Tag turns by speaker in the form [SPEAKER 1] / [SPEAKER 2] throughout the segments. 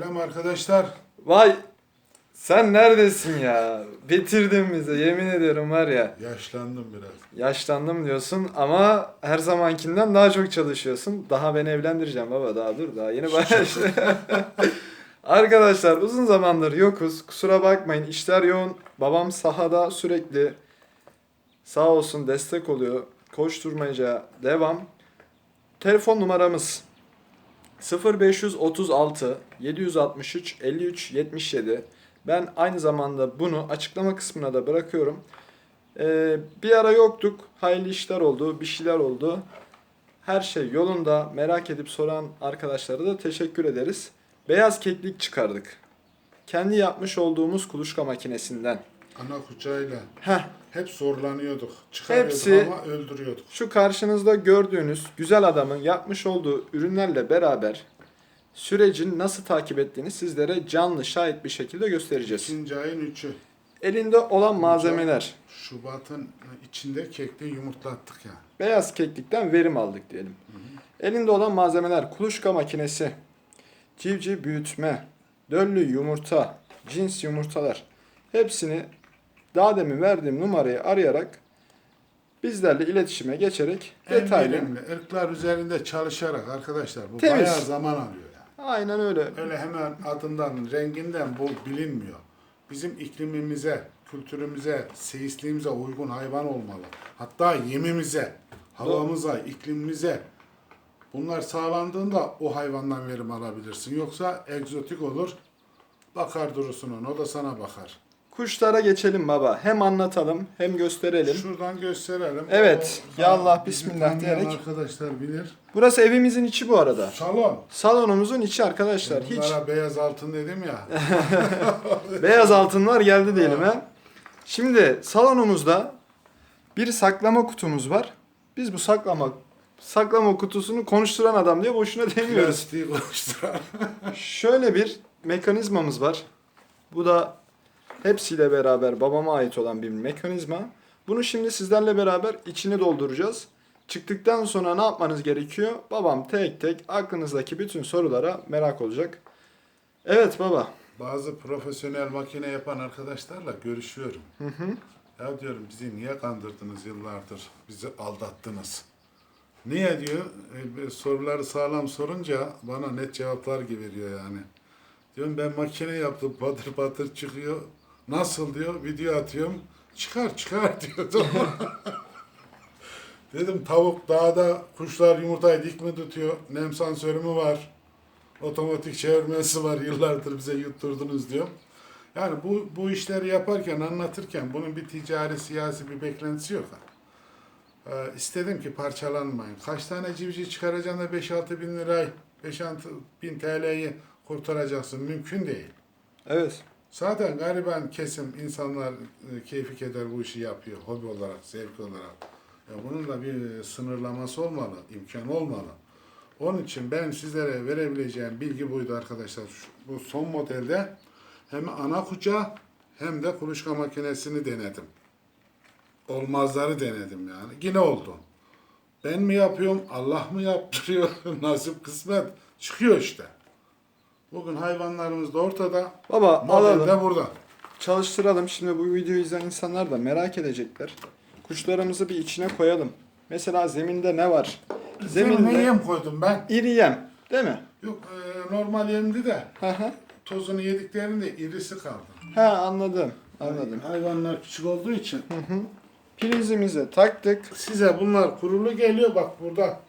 [SPEAKER 1] Selam arkadaşlar.
[SPEAKER 2] Vay sen neredesin ya? Bitirdin bizi yemin ediyorum var ya.
[SPEAKER 1] Yaşlandım biraz.
[SPEAKER 2] Yaşlandım diyorsun ama her zamankinden daha çok çalışıyorsun. Daha ben evlendireceğim baba daha dur daha yeni başladı. Arkadaşlar uzun zamandır yokuz. Kusura bakmayın işler yoğun. Babam sahada sürekli sağ olsun destek oluyor. Koşturmaca devam. Telefon numaramız 0536 763 53 77. Ben aynı zamanda bunu açıklama kısmına da bırakıyorum. Ee, bir ara yoktuk. Hayırlı işler oldu, bir şeyler oldu. Her şey yolunda. Merak edip soran arkadaşlara da teşekkür ederiz. Beyaz keklik çıkardık. Kendi yapmış olduğumuz kuluçka makinesinden.
[SPEAKER 1] Ana kucağıyla
[SPEAKER 2] Heh,
[SPEAKER 1] hep zorlanıyorduk. Çıkarıyorduk
[SPEAKER 2] Hepsi-
[SPEAKER 1] ama öldürüyorduk.
[SPEAKER 2] şu karşınızda gördüğünüz güzel adamın yapmış olduğu ürünlerle beraber sürecin nasıl takip ettiğini sizlere canlı şahit bir şekilde göstereceğiz.
[SPEAKER 1] İkinci ayın üçü.
[SPEAKER 2] Elinde olan malzemeler.
[SPEAKER 1] Şubat'ın içinde kekli yumurtlattık ya.
[SPEAKER 2] Beyaz keklikten verim aldık diyelim. Elinde olan malzemeler kuluçka makinesi, civciv büyütme, döllü yumurta, cins yumurtalar. Hepsini daha demin verdiğim numarayı arayarak bizlerle iletişime geçerek detaylı.
[SPEAKER 1] En verimli ırklar üzerinde çalışarak arkadaşlar bu
[SPEAKER 2] Temiz.
[SPEAKER 1] bayağı zaman alıyor yani.
[SPEAKER 2] Aynen öyle.
[SPEAKER 1] Öyle hemen adından, renginden bu bilinmiyor. Bizim iklimimize, kültürümüze, seyisliğimize uygun hayvan olmalı. Hatta yemimize, havamıza, iklimimize bunlar sağlandığında o hayvandan verim alabilirsin. Yoksa egzotik olur. Bakar durursun o da sana bakar.
[SPEAKER 2] Kuşlara geçelim baba. Hem anlatalım hem gösterelim.
[SPEAKER 1] Şuradan gösterelim.
[SPEAKER 2] Evet,
[SPEAKER 1] O-
[SPEAKER 2] ya Allah, bismillah diyerek.
[SPEAKER 1] Arkadaşlar bilir.
[SPEAKER 2] Burası evimizin içi bu arada.
[SPEAKER 1] Salon.
[SPEAKER 2] Salonumuzun içi arkadaşlar. Hiç
[SPEAKER 1] Bunlara beyaz altın dedim ya.
[SPEAKER 2] Beyaz altınlar geldi diyelim ha. Şimdi salonumuzda bir saklama kutumuz var. Biz bu saklama saklama kutusunu konuşturan adam diye boşuna demiyoruz.
[SPEAKER 1] Plastiği konuşturan.
[SPEAKER 2] Şöyle bir mekanizmamız var. Bu da hepsiyle beraber babama ait olan bir mekanizma. Bunu şimdi sizlerle beraber içini dolduracağız. Çıktıktan sonra ne yapmanız gerekiyor? Babam tek tek aklınızdaki bütün sorulara merak olacak. Evet baba.
[SPEAKER 1] Bazı profesyonel makine yapan arkadaşlarla görüşüyorum. Ya diyorum bizi niye kandırdınız yıllardır? Bizi aldattınız. Niye diyor? E, soruları sağlam sorunca bana net cevaplar veriyor yani. Diyorum ben makine yaptım patır patır çıkıyor. Nasıl diyor? Video atıyorum. Çıkar çıkar diyor. Dedim tavuk dağda kuşlar yumurtayı dik mi tutuyor? Nem sensörü mü var? Otomatik çevirmesi var yıllardır bize yutturdunuz diyor. Yani bu, bu işleri yaparken, anlatırken bunun bir ticari, siyasi bir beklentisi yok. Ee, istedim ki parçalanmayın. Kaç tane civciv çıkaracaksın da 5-6 bin lirayı, 5-6 bin TL'yi kurtaracaksın. Mümkün değil.
[SPEAKER 2] Evet.
[SPEAKER 1] Zaten gariban kesim insanlar e, keyfi keder bu işi yapıyor. Hobi olarak, zevk olarak. Ya bunun da bir sınırlaması olmalı, imkan olmalı. Onun için ben sizlere verebileceğim bilgi buydu arkadaşlar. Şu- bu son modelde hem ana kucağı hem de kuluçka makinesini denedim. Olmazları denedim yani. Yine oldu. Ben mi yapıyorum, Allah mı yaptırıyor? Nasip kısmet. Çıkıyor işte. Bugün hayvanlarımız da ortada.
[SPEAKER 2] Baba
[SPEAKER 1] Model
[SPEAKER 2] alalım.
[SPEAKER 1] de burada.
[SPEAKER 2] Çalıştıralım. Şimdi bu videoyu izleyen insanlar da merak edecekler. Kuşlarımızı bir içine koyalım. Mesela zeminde ne var?
[SPEAKER 1] Zemine
[SPEAKER 2] Zeminde
[SPEAKER 1] yem koydum ben.
[SPEAKER 2] iri yem. Değil mi?
[SPEAKER 1] Yok e, normal yemdi de
[SPEAKER 2] Hı hı.
[SPEAKER 1] tozunu yediklerinde irisi kaldı.
[SPEAKER 2] Ha anladım. Anladım.
[SPEAKER 1] Hayvanlar küçük olduğu için.
[SPEAKER 2] Prizimizi taktık.
[SPEAKER 1] Size bunlar kurulu geliyor. Bak burada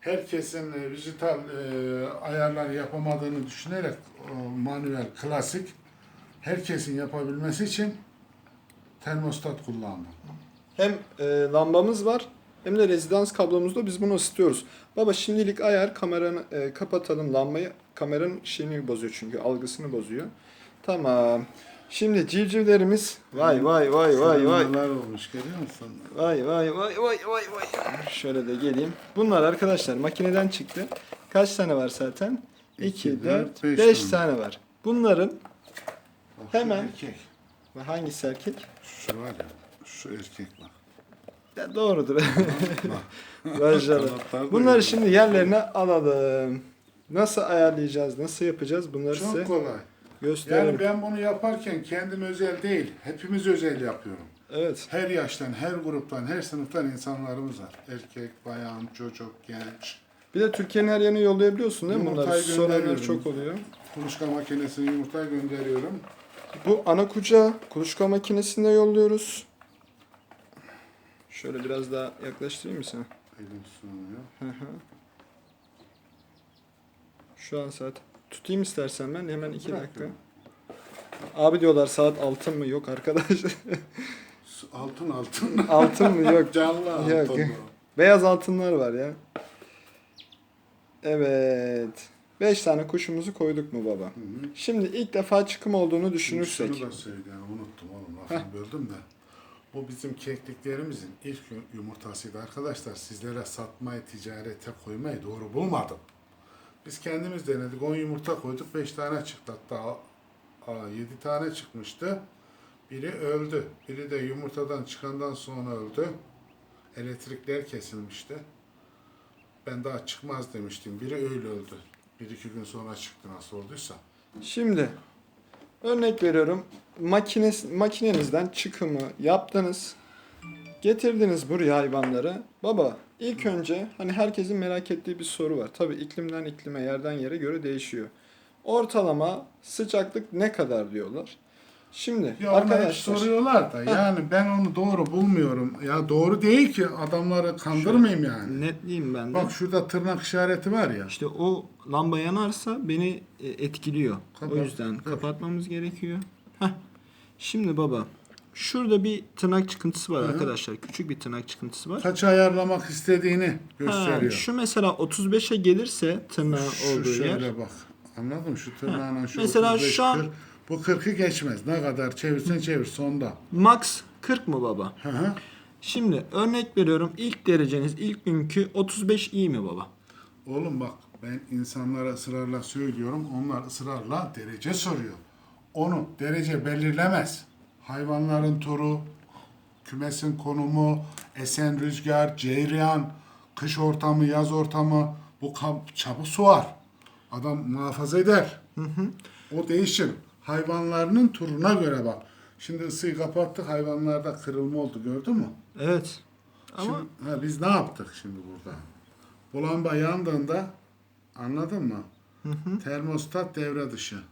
[SPEAKER 1] herkesin e, dijital e, ayarları yapamadığını düşünerek o, manuel, klasik herkesin yapabilmesi için termostat kullandım.
[SPEAKER 2] Hem e, lambamız var hem de rezidans kablomuzda biz bunu ısıtıyoruz. Baba şimdilik ayar kameranı e, kapatalım lambayı. Kameranın şeyini bozuyor çünkü algısını bozuyor. Tamam. Şimdi civcivlerimiz vay vay vay vay vay.
[SPEAKER 1] Neler olmuş görüyor musun?
[SPEAKER 2] Vay vay vay vay vay vay. Şöyle de geleyim. Bunlar arkadaşlar makineden çıktı. Kaç tane var zaten? 2,
[SPEAKER 1] İki,
[SPEAKER 2] 4,
[SPEAKER 1] dört, beş
[SPEAKER 2] 5
[SPEAKER 1] tane.
[SPEAKER 2] var. Bunların
[SPEAKER 1] Bak,
[SPEAKER 2] Hemen.
[SPEAKER 1] Erkek.
[SPEAKER 2] hangisi erkek?
[SPEAKER 1] Şu var ya. Şu erkek bak.
[SPEAKER 2] Ya doğrudur.
[SPEAKER 1] Da
[SPEAKER 2] Bunları şimdi yerlerine alalım. Nasıl ayarlayacağız, nasıl yapacağız bunları
[SPEAKER 1] Çok
[SPEAKER 2] size
[SPEAKER 1] kolay.
[SPEAKER 2] Gösterelim.
[SPEAKER 1] Yani ben bunu yaparken kendim özel değil, hepimiz özel yapıyorum.
[SPEAKER 2] Evet.
[SPEAKER 1] Her yaştan, her gruptan, her sınıftan insanlarımız var. Erkek, bayan, çocuk, genç.
[SPEAKER 2] Bir de Türkiye'nin her yerine yollayabiliyorsun değil mi bunları?
[SPEAKER 1] Yumurtayı
[SPEAKER 2] Soranlar
[SPEAKER 1] gönderiyorum.
[SPEAKER 2] çok oluyor.
[SPEAKER 1] Kuluçka makinesine yumurta gönderiyorum.
[SPEAKER 2] Bu ana kucağı kuluçka makinesinde yolluyoruz. Şöyle biraz daha yaklaştırayım mı sana?
[SPEAKER 1] Elim sunuyor.
[SPEAKER 2] Şu an saat. Tutayım istersen ben hemen iki
[SPEAKER 1] Bırak
[SPEAKER 2] dakika.
[SPEAKER 1] ya.
[SPEAKER 2] Abi diyorlar saat altın mı? Yok arkadaş.
[SPEAKER 1] Altın altın.
[SPEAKER 2] altın mı? Yok.
[SPEAKER 1] Canlı altın.
[SPEAKER 2] Yok.
[SPEAKER 1] bu.
[SPEAKER 2] Beyaz altınlar var ya. Evet. 5 tane kuşumuzu koyduk mu baba?
[SPEAKER 1] Hı hı.
[SPEAKER 2] Şimdi ilk defa çıkım olduğunu düşünürsek.
[SPEAKER 1] Şunu da söyleyeyim, unuttum oğlum lafını böldüm de. Bu bizim kekliklerimizin ilk yu- yumurtasıydı arkadaşlar. Sizlere satmayı, ticarete koymayı doğru bulmadım. Biz kendimiz denedik. 10 yumurta koyduk. 5 tane çıktı. Hatta 7 tane çıkmıştı. Biri öldü. Biri de yumurtadan çıkandan sonra öldü. Elektrikler kesilmişti. Ben daha çıkmaz demiştim. Biri öyle öldü. Bir iki gün sonra çıktı nasıl olduysa.
[SPEAKER 2] Şimdi örnek veriyorum. Makines, makinenizden çıkımı yaptınız. Getirdiniz buraya hayvanları. Baba ilk önce hani herkesin merak ettiği bir soru var. Tabii iklimden iklime, yerden yere göre değişiyor. Ortalama sıcaklık ne kadar diyorlar. Şimdi
[SPEAKER 1] Ya arkadaşlar soruyorlar da yani ben onu doğru bulmuyorum. Ya doğru değil ki adamları kandırmayayım yani.
[SPEAKER 3] Netliyim ben de.
[SPEAKER 1] Bak şurada tırnak işareti var ya.
[SPEAKER 3] İşte o lamba yanarsa beni e, etkiliyor.
[SPEAKER 1] Kapat.
[SPEAKER 3] O yüzden
[SPEAKER 1] Dur.
[SPEAKER 3] kapatmamız gerekiyor. Heh. Şimdi baba şurada bir tırnak çıkıntısı var
[SPEAKER 1] Hı hı.
[SPEAKER 3] arkadaşlar. Küçük bir tırnak çıkıntısı var.
[SPEAKER 1] Kaç ayarlamak istediğini
[SPEAKER 3] Ha,
[SPEAKER 1] gösteriyor.
[SPEAKER 3] şu mesela 35'e gelirse tırnağın
[SPEAKER 1] Şu
[SPEAKER 3] olduğu
[SPEAKER 1] şöyle
[SPEAKER 3] yer.
[SPEAKER 1] bak. Anladın mı? Şu tırnağına şu
[SPEAKER 3] Mesela
[SPEAKER 1] 35,
[SPEAKER 3] şu an-
[SPEAKER 1] 40. Bu 40'ı geçmez. Ne kadar çevirsen çevir sonda.
[SPEAKER 3] Max 40 mı baba?
[SPEAKER 1] Hı hı.
[SPEAKER 3] Şimdi örnek veriyorum ilk dereceniz ilk günkü 35 iyi mi baba?
[SPEAKER 1] Oğlum bak ben insanlara ısrarla söylüyorum. Onlar ısrarla derece soruyor. Onu derece belirlemez. Hayvanların turu, kümesin konumu, esen rüzgar, cereyan, kış ortamı, yaz ortamı bu çabuk soğar. Adam muhafaza eder. O değişir. Hayvanlarının turuna göre bak. Şimdi ısıyı kapattık hayvanlarda kırılma oldu gördün mü?
[SPEAKER 3] Evet. Ama
[SPEAKER 1] Şimdi, ha, biz ne yaptık şimdi burada? Bu lamba yandığında anladın mı? Termostat devre dışı.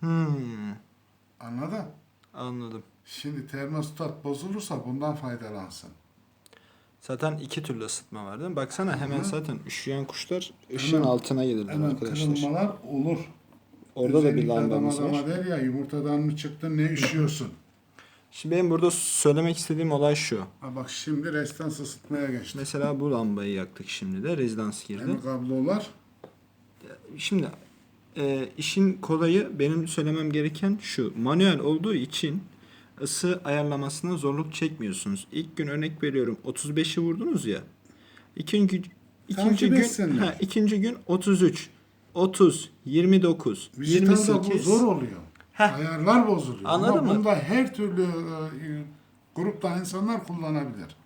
[SPEAKER 3] hmm,
[SPEAKER 1] Anladın?
[SPEAKER 3] Anladım.
[SPEAKER 1] Şimdi termostat bozulursa bundan faydalansın.
[SPEAKER 3] Zaten iki türlü ısıtma var değil mi? Baksana hemen
[SPEAKER 1] Hı.
[SPEAKER 3] zaten üşüyen kuşlar ışığın
[SPEAKER 1] Hemen-
[SPEAKER 3] altına gelirler
[SPEAKER 1] Hemen
[SPEAKER 3] arkadaşlar.
[SPEAKER 1] kırılmalar olur.
[SPEAKER 3] Orada da bir
[SPEAKER 1] Özellikle
[SPEAKER 3] lambamız var.
[SPEAKER 1] der ya yumurtadan mı çıktın ne üşüyorsun?
[SPEAKER 3] Şimdi benim burada söylemek istediğim olay şu.
[SPEAKER 1] Ha bak şimdi restans ısıtmaya geçti.
[SPEAKER 3] Mesela bu lambayı yaktık şimdi de rezidans girdi.
[SPEAKER 1] Hem kablolar
[SPEAKER 3] Şimdi e, işin kolayı benim söylemem gereken şu. Manuel olduğu için ısı ayarlamasına zorluk çekmiyorsunuz. İlk gün örnek veriyorum 35'i vurdunuz ya. İkinci, ikinci gün
[SPEAKER 1] etsinler.
[SPEAKER 3] ha, ikinci gün 33, 30, 29,
[SPEAKER 1] Dijitalde bu
[SPEAKER 3] 28.
[SPEAKER 1] zor oluyor.
[SPEAKER 3] Heh.
[SPEAKER 1] Ayarlar bozuluyor.
[SPEAKER 3] Anladın
[SPEAKER 1] Ama
[SPEAKER 3] mı?
[SPEAKER 1] bunda her türlü e, grupta insanlar kullanabilir.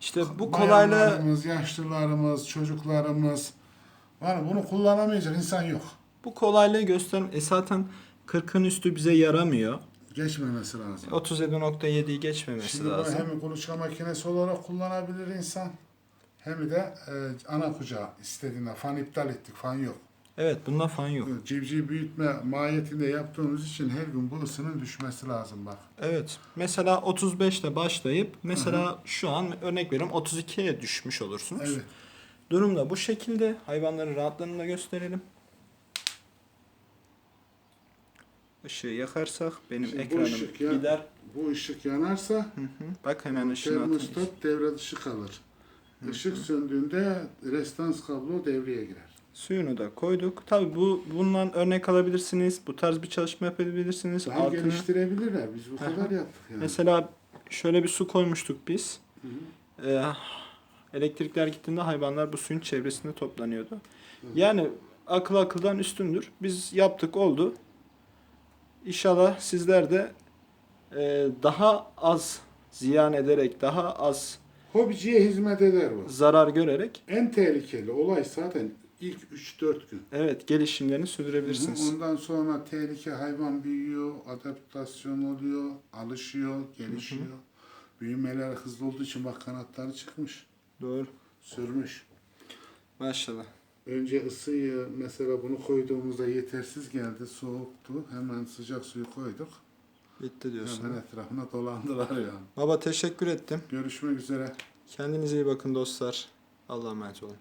[SPEAKER 2] işte bu kolaylığı
[SPEAKER 1] Bayanlarımız, yaşlılarımız, çocuklarımız var. Bunu kullanamayacak insan yok.
[SPEAKER 3] Bu kolaylığı gösteren e zaten 40'ın üstü bize yaramıyor.
[SPEAKER 1] Geçmemesi lazım.
[SPEAKER 2] 37.7'yi geçmemesi
[SPEAKER 1] Şimdi
[SPEAKER 2] lazım.
[SPEAKER 1] hem kuluçka makinesi olarak kullanabilir insan hem de e, ana kucağı istediğinde fan iptal ettik fan yok.
[SPEAKER 3] Evet bunda fan yok.
[SPEAKER 1] Civciv büyütme mahiyetinde yaptığımız için her gün bu ısının düşmesi lazım bak.
[SPEAKER 2] Evet. Mesela 35 ile başlayıp mesela şu an örnek veriyorum 32'ye düşmüş olursunuz.
[SPEAKER 1] Evet.
[SPEAKER 2] Durum da bu şekilde. Hayvanların rahatlığını da gösterelim. Işığı yakarsak benim
[SPEAKER 1] Şimdi bu
[SPEAKER 2] ekranım
[SPEAKER 1] ışık ya-
[SPEAKER 2] gider.
[SPEAKER 1] Bu ışık yanarsa
[SPEAKER 2] Hı hı. Bak hemen ışığını atayım.
[SPEAKER 1] termostat devre dışı kalır. Işık söndüğünde restans kablo devreye girer.
[SPEAKER 2] Suyunu da koyduk. Tabi bu bundan örnek alabilirsiniz. Bu tarz bir çalışma yapabilirsiniz.
[SPEAKER 1] Daha
[SPEAKER 2] Altını-
[SPEAKER 1] geliştirebilirler. Biz bu
[SPEAKER 2] Aha.
[SPEAKER 1] kadar yaptık yani.
[SPEAKER 2] Mesela şöyle bir su koymuştuk biz.
[SPEAKER 1] Hı hı.
[SPEAKER 2] Ee, elektrikler gittiğinde hayvanlar bu suyun çevresinde toplanıyordu. Yani akıl akıldan üstündür. Biz yaptık oldu. İnşallah sizler de e, daha az ziyan ederek, daha az
[SPEAKER 1] Hobiciye hizmet eder bu.
[SPEAKER 2] zarar görerek
[SPEAKER 1] En tehlikeli olay zaten ilk 3-4 gün.
[SPEAKER 2] Evet gelişimlerini sürdürebilirsiniz.
[SPEAKER 1] Ondan sonra tehlike hayvan büyüyor, adaptasyon oluyor, alışıyor, gelişiyor. Büyümeler hızlı olduğu için bak kanatları çıkmış,
[SPEAKER 2] Doğru.
[SPEAKER 1] sürmüş.
[SPEAKER 2] Maşallah.
[SPEAKER 1] Önce ısıyı mesela bunu koyduğumuzda yetersiz geldi, soğuktu. Hemen sıcak suyu koyduk.
[SPEAKER 2] Bitti diyorsun.
[SPEAKER 1] Hemen etrafına dolandılar yani.
[SPEAKER 2] Baba teşekkür ettim.
[SPEAKER 1] Görüşmek üzere.
[SPEAKER 2] Kendinize iyi bakın dostlar. Allah'a emanet olun.